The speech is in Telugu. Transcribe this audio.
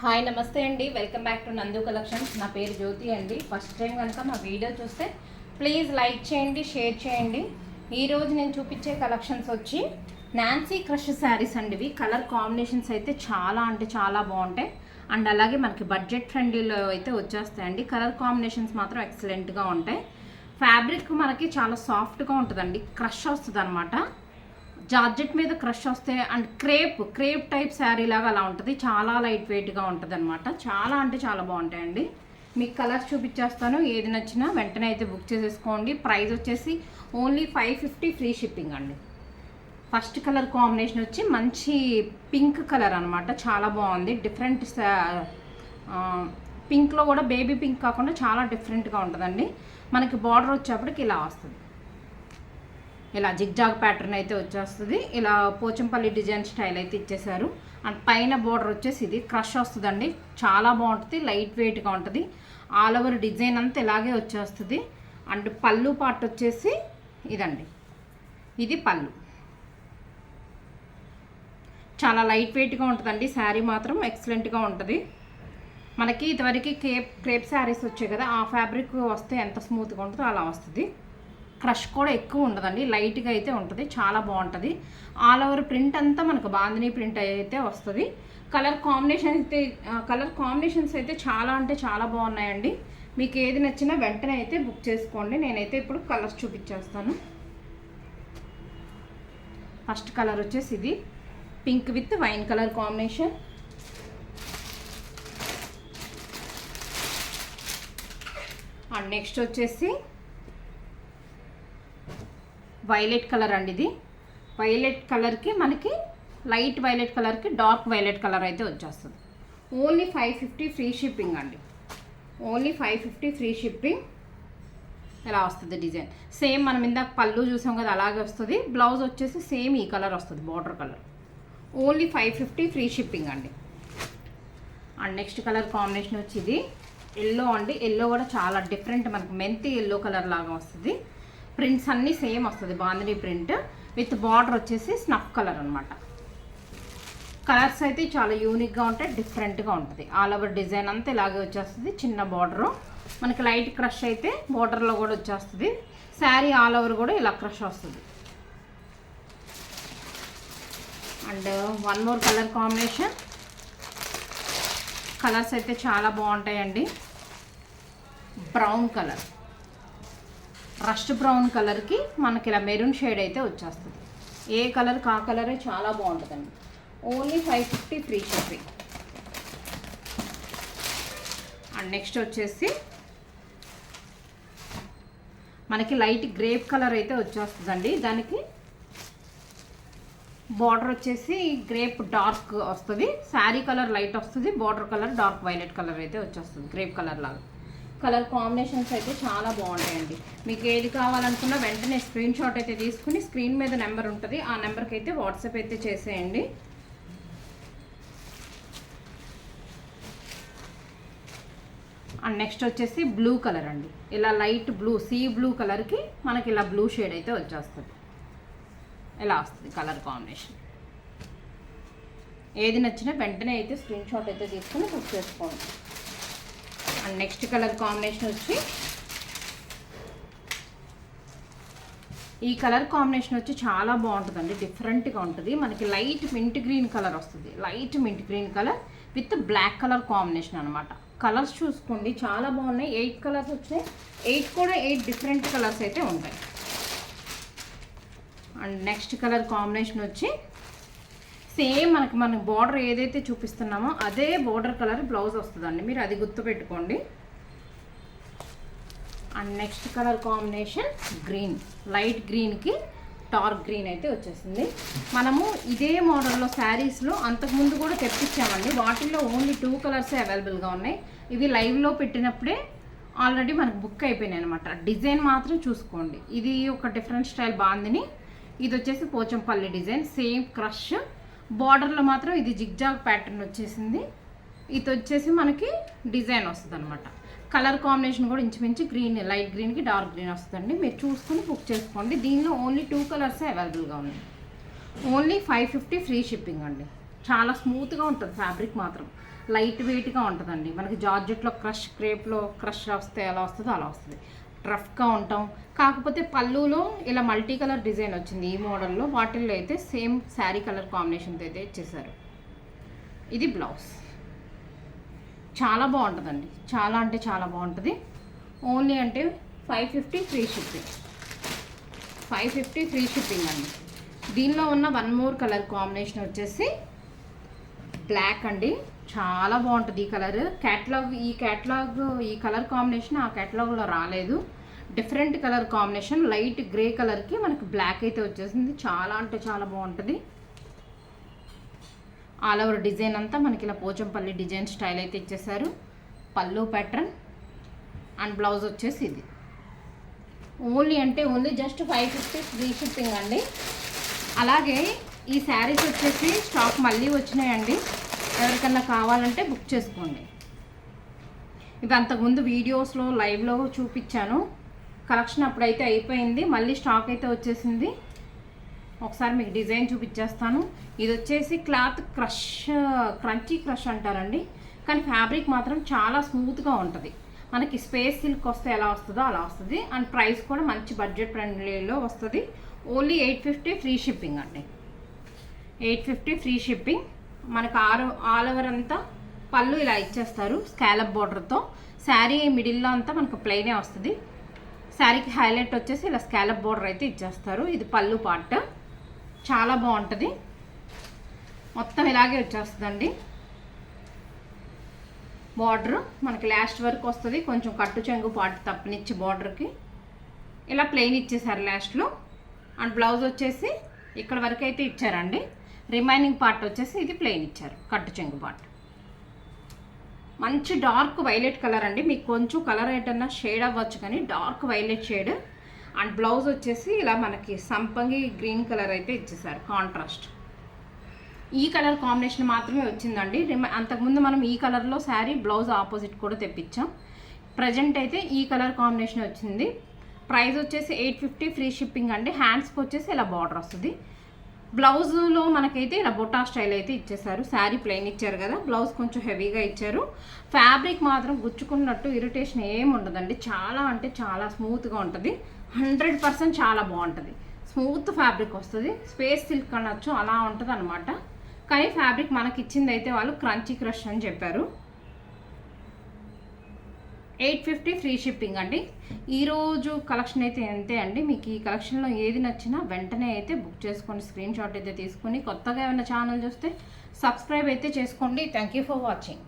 హాయ్ నమస్తే అండి. Welcome back to Nandu collections. నా పేరు జ్యోతి అండి. ఫస్ట్ టైం కనుక మా వీడియో చూస్తే ప్లీజ్ లైక్ చేయండి షేర్ చేయండి. ఈరోజు నేను చూపించే కలెక్షన్స్ వచ్చి నాన్సీ క్రష్ శారీస్ అండి ఇవి. కలర్ కాంబినేషన్స్ అయితే చాలా అంటే చాలా బాగుంటాయి. అండ్ అలాగే మనకి బడ్జెట్ ఫ్రెండ్లీలో అయితే వచ్చేస్తాయండి. కలర్ కాంబినేషన్స్ మాత్రం ఎక్సలెంట్గా ఉంటాయి. ఫ్యాబ్రిక్ మనకి చాలా సాఫ్ట్గా ఉంటుందండి. క్రష్ వస్తుంది అనమాట జార్జెట్ మీద క్రష్ వస్తే and crepe crepe type sari లాగా అలా ఉంటుంది. చాలా లైట్ వెయిట్గా ఉంటుంది అనమాట చాలా అంటే చాలా బాగుంటాయండి. మీకు కలర్స్ చూపించేస్తాను. ఏది నచ్చినా వెంటనే అయితే బుక్ చేసేసుకోండి. ప్రైస్ వచ్చేసి only five fifty free shipping అండి. ఫస్ట్ కలర్ కాంబినేషన్ వచ్చి మంచి పింక్ కలర్ అనమాట చాలా బాగుంది. డిఫరెంట్ పింక్లో కూడా బేబీ పింక్ కాకుండా చాలా డిఫరెంట్గా ఉంటుందండి. మనకి బార్డర్ వచ్చేప్పటికి ఇలా వస్తుంది. ఇలా జిగ్జాగ్ ప్యాటర్న్ అయితే వచ్చేస్తుంది. ఇలా పోచంపల్లి డిజైన్ స్టైల్ అయితే ఇచ్చేసారు అండ్ పైన బోర్డర్ వచ్చేసి ఇది క్రష్ వస్తుందండి. చాలా బాగుంటుంది లైట్ వెయిట్గా ఉంటుంది. ఆల్ ఓవర్ డిజైన్ అంతా ఇలాగే వచ్చేస్తుంది. అండ్ పళ్ళు పార్ట్ వచ్చేసి ఇదండి. ఇది పళ్ళు. చాలా లైట్ వెయిట్గా ఉంటుందండి. శారీ మాత్రం ఎక్సలెంట్గా ఉంటుంది. మనకి ఇదివరకు క్రేప్ క్రేప్ శారీస్ వచ్చాయి కదా ఆ ఫ్యాబ్రిక్ వస్తే ఎంత స్మూత్గా ఉంటుందో అలా వస్తుంది. క్రష్ కూడా ఎక్కువ ఉండదండి. లైట్గా అయితే ఉంటుంది. చాలా బాగుంటుంది. ఆల్ ఓవర్ ప్రింట్ అంతా మనకు బాందిని ప్రింట్ అయితే వస్తుంది. కలర్ కాంబినేషన్ అయితే కలర్ కాంబినేషన్స్ అయితే చాలా అంటే చాలా బాగున్నాయండి. మీకు ఏది నచ్చినా వెంటనే అయితే బుక్ చేసుకోండి. నేనైతే ఇప్పుడు కలర్స్ చూపించేస్తాను. ఫస్ట్ కలర్ వచ్చేసి ఇది pink with wine colour combination. And next వచ్చేసి వైలెట్ కలర్ అండి ఇది. వైలెట్ కలర్కి మనకి లైట్ వైలెట్ కలర్కి డార్క్ వైలెట్ కలర్ అయితే వచ్చేస్తుంది. Only five fifty free shipping అండి. Only five fifty free shipping ఇలా వస్తుంది డిజైన్? సేమ్ మనం ఇందాక పళ్ళు చూసాం కదా అలాగే వస్తుంది. బ్లౌజ్ వచ్చేసి సేమ్ ఈ కలర్ వస్తుంది border colour. Only five fifty free shipping అండి. అండ్ నెక్స్ట్ కలర్ కాంబినేషన్ వచ్చి ఇది. ఎల్లో అండి. ఎల్లో కూడా చాలా డిఫరెంట్ మనకు మెంతి ఎల్లో కలర్ లాగా వస్తుంది. ప్రింట్స్ అన్నీ సేమ్ వస్తుంది. బాందిని ప్రింట్ విత్ బార్డర్ వచ్చేసి స్నఫ్ కలర్ అనమాట కలర్స్ అయితే చాలా యూనిక్గా ఉంటాయి డిఫరెంట్గా ఉంటుంది. ఆల్ ఓవర్ డిజైన్ అంతా ఇలాగే వచ్చేస్తుంది. చిన్న బార్డరు మనకి లైట్ క్రష్ అయితే బార్డర్లో కూడా వచ్చేస్తుంది. శారీ ఆల్ ఓవర్ కూడా ఇలా క్రష్ వస్తుంది. And one more colour combination colours అయితే చాలా బాగుంటాయండి. బ్రౌన్ కలర్ రస్ట్ బ్రౌన్ కలర్కి మనకి ఇలా మెరూన్ షేడ్ అయితే వచ్చేస్తుంది. ఏ కలర్? కా కలరే చాలా బాగుంటుందండి. Only five fifty free shipping and next వచ్చేసి మనకి లైట్ గ్రేప్ కలర్ అయితే వచ్చేస్తుందండి. దానికి బార్డర్ వచ్చేసి గ్రేప్ డార్క్ వస్తుంది. శారీ కలర్ లైట్ వస్తుంది. Border colour dark violet colour అయితే వచ్చేస్తుంది. గ్రేప్ కలర్ లాగా. కలర్ కాంబినేషన్స్ అయితే చాలా బాగుంటాయండి. మీకు ఏది కావాలనుకున్నా వెంటనే స్క్రీన్ షాట్ అయితే తీసుకుని స్క్రీన్ మీద నెంబర్ ఉంటుంది. ఆ నెంబర్కి అయితే వాట్సాప్ అయితే చేసేయండి. అండ్ నెక్స్ట్ వచ్చేసి బ్లూ కలర్ అండి. ఇలా లైట్ బ్లూ సీ బ్లూ కలర్కి మనకి ఇలా బ్లూ షేడ్ అయితే వచ్చేస్తుంది. ఇలా వస్తుంది కలర్ కాంబినేషన్. ఏది నచ్చినా వెంటనే అయితే స్క్రీన్ షాట్ అయితే తీసుకుని బుక్ చేసుకోండి. అండ్ నెక్స్ట్ కలర్ కాంబినేషన్ వచ్చి ఈ కలర్ కాంబినేషన్ వచ్చి చాలా బాగుంటుందండి. డిఫరెంట్గా ఉంటుంది. మనకి లైట్ మింట్ గ్రీన్ కలర్ వస్తుంది. Light mint green colour with black colour combination అనమాట కలర్స్ చూసుకోండి. చాలా బాగున్నాయి. ఎయిట్ కలర్స్ వచ్చాయి ఎయిట్ కూడా ఎయిట్ డిఫరెంట్ కలర్స్ అయితే ఉంటాయి. అండ్ నెక్స్ట్ కలర్ కాంబినేషన్ వచ్చి సేమ్ మనకి మనకి బార్డర్ ఏదైతే చూపిస్తున్నామో అదే బార్డర్ కలర్ బ్లౌజ్ వస్తుందండి. మీరు అది గుర్తుపెట్టుకోండి and next colour combination green. Light గ్రీన్కి డార్క్ గ్రీన్ అయితే వచ్చేసింది. మనము ఇదే మోడల్లో శారీస్లో అంతకుముందు కూడా తెప్పించామండి. వాటిల్లో ఓన్లీ టూ కలర్సే అవైలబుల్గా ఉన్నాయి. ఇవి లైవ్లో పెట్టినప్పుడే ఆల్రెడీ మనకు బుక్ అయిపోయినాయి అనమాట డిజైన్ మాత్రం చూసుకోండి. ఇది ఒక డిఫరెంట్ స్టైల్ బాందిని ఇది వచ్చేసి పోచంపల్లి డిజైన్. సేమ్ క్రష్ బార్డర్లో మాత్రం ఇది జిగ్జాగ్ ప్యాటర్న్ వచ్చేసింది. ఇది వచ్చేసి మనకి డిజైన్ వస్తుంది అనమాట కలర్ కాంబినేషన్ కూడా ఇంచుమించు గ్రీన్ లైట్ గ్రీన్కి డార్క్ గ్రీన్ వస్తుందండి. మీరు చూసుకుని బుక్ చేసుకోండి. దీనిలో ఓన్లీ టూ కలర్సే అవైలబుల్గా ఉన్నాయి. Only five fifty free shipping అండి. చాలా స్మూత్గా ఉంటుంది ఫ్యాబ్రిక్ మాత్రం. లైట్ వెయిట్గా ఉంటుందండి. మనకి జార్జెట్లో క్రష్ క్రేప్లో క్రష్ వస్తే ఎలా వస్తుందో అలా వస్తుంది. రఫ్గా ఉంటాం. కాకపోతే పళ్ళులో ఇలా మల్టీ కలర్ డిజైన్ వచ్చింది ఈ మోడల్లో వాటిల్లో అయితే సేమ్ శారీ కలర్ కాంబినేషన్తో అయితే ఇచ్చేసారు ఇది బ్లౌజ్. చాలా బాగుంటుందండి. చాలా అంటే చాలా బాగుంటుంది. ఓన్లీ అంటే five fifty free shipping. Five fifty free shipping అండి. దీనిలో ఉన్న వన్ మోర్ కలర్ కాంబినేషన్ వచ్చేసి బ్లాక్ అండి. చాలా బాగుంటుంది ఈ కలర్. క్యాట్లాగ్ ఈ క్యాట్లాగ్ ఈ కలర్ కాంబినేషన్ ఆ క్యాట్లాగ్లో రాలేదు. Different colour combination light grey కలర్కి మనకి బ్లాక్ అయితే వచ్చేసింది. చాలా అంటే చాలా బాగుంటుంది. ఆల్ ఓవర్ డిజైన్ అంతా మనకి ఇలా పోచంపల్లి డిజైన్ స్టైల్ అయితే ఇచ్చేసారు. పళ్ళు ప్యాటర్న్ అండ్ బ్లౌజ్ వచ్చేసి ఇది. ఓన్లీ అంటే only just five fifty free shipping అండి. అలాగే ఈ శారీస్ వచ్చేసి స్టాక్ మళ్ళీ వచ్చినాయండి. ఎవరికన్నా కావాలంటే బుక్ చేసుకోండి. ఇవి అంతకుముందు వీడియోస్లో లైవ్లో చూపించాను. కలెక్షన్ అప్పుడైతే అయిపోయింది. మళ్ళీ స్టాక్ అయితే వచ్చేసింది. ఒకసారి మీకు డిజైన్ చూపించేస్తాను. ఇది వచ్చేసి క్లాత్ క్రష్ క్రంచీ క్రష్ అంటారండి. కానీ ఫ్యాబ్రిక్ మాత్రం చాలా స్మూత్గా ఉంటుంది. మనకి స్పేస్ సిల్క్ వస్తే ఎలా వస్తుందో అలా వస్తుంది. అండ్ ప్రైస్ కూడా మంచి బడ్జెట్ ఫ్రెండ్లీలో వస్తుంది. Only eight fifty free shipping అండి. Eight fifty free shipping. మనకు ఆరు ఆల్ ఓవర్ అంతా పళ్ళు ఇలా ఇచ్చేస్తారు స్కాలప్ బార్డర్తో శారీ మిడిల్లో అంతా మనకు ప్లెయినే వస్తుంది. శారీకి హైలైట్ వచ్చేసి ఇలా స్కాలప్ బార్డర్ అయితే ఇచ్చేస్తారు. ఇది పళ్ళు పార్ట్ చాలా బాగుంటుంది. మొత్తం ఇలాగే వచ్చేస్తుందండి. బార్డర్ మనకి లాస్ట్ వరకు వస్తుంది. కొంచెం కట్టు చెంగు పాటు తప్పనిచ్చి బార్డర్కి ఇలా ప్లెయిన్ ఇచ్చేసారు లాస్ట్లో అండ్ బ్లౌజ్ వచ్చేసి ఇక్కడ వరకు అయితే ఇచ్చారండి. రిమైనింగ్ పార్ట్ వచ్చేసి ఇది ప్లెయిన్ ఇచ్చారు కట్టు చెంగు పార్ట్. మంచి డార్క్ వైలెట్ కలర్ అండి. మీకు కొంచెం కలర్ ఏంటన్నా షేడ్ అవ్వచ్చు కానీ dark violet shade. And blouse వచ్చేసి ఇలా మనకి సంపంగి గ్రీన్ కలర్ అయితే ఇచ్చేసారు కాంట్రాస్ట్. ఈ కలర్ కాంబినేషన్ మాత్రమే వచ్చిందండి. రిమ- అంతకుముందు మనం ఈ కలర్లో శారీ బ్లౌజ్ ఆపోజిట్ కూడా తెప్పించాం. ప్రజెంట్ అయితే ఈ కలర్ కాంబినేషన్ వచ్చింది. ప్రైస్ వచ్చేసి ఎయిట్ ఫిఫ్టీ ఫ్రీ షిప్పింగ్ అండి. హ్యాండ్స్కి వచ్చేసి ఇలా బార్డర్ వస్తుంది. బ్లౌజ్లో మనకైతే రబోటా స్టైల్ అయితే ఇచ్చేసారు శారీ ప్లెయిన్ ఇచ్చారు కదా బ్లౌజ్ కొంచెం హెవీగా ఇచ్చారు. ఫ్యాబ్రిక్ మాత్రం గుచ్చుకున్నట్టు ఇరిటేషన్ ఏమి ఉండదండి. చాలా అంటే చాలా స్మూత్గా ఉంటుంది. హండ్రెడ్ పర్సెంట్ చాలా బాగుంటుంది. స్మూత్ ఫ్యాబ్రిక్ వస్తుంది. స్పేస్ సిల్క్ అనొచ్చు అలా ఉంటుంది అనమాట కానీ ఫ్యాబ్రిక్ మనకి ఇచ్చింది అయితే వాళ్ళు క్రంచీ క్రష్ అని చెప్పారు. ఎయిట్ ఫిఫ్టీ ఫ్రీ షిప్పింగ్ అండి. ఈరోజు కలెక్షన్ అయితే అంతే అండి. మీకు ఈ కలెక్షన్లో ఏది నచ్చినా వెంటనే అయితే బుక్ చేసుకొని స్క్రీన్ షాట్ అయితే తీసుకొని కొత్తగా ఏమైనా ఛానల్ చూస్తే సబ్స్క్రైబ్ అయితే చేసుకోండి. Thank you for watching.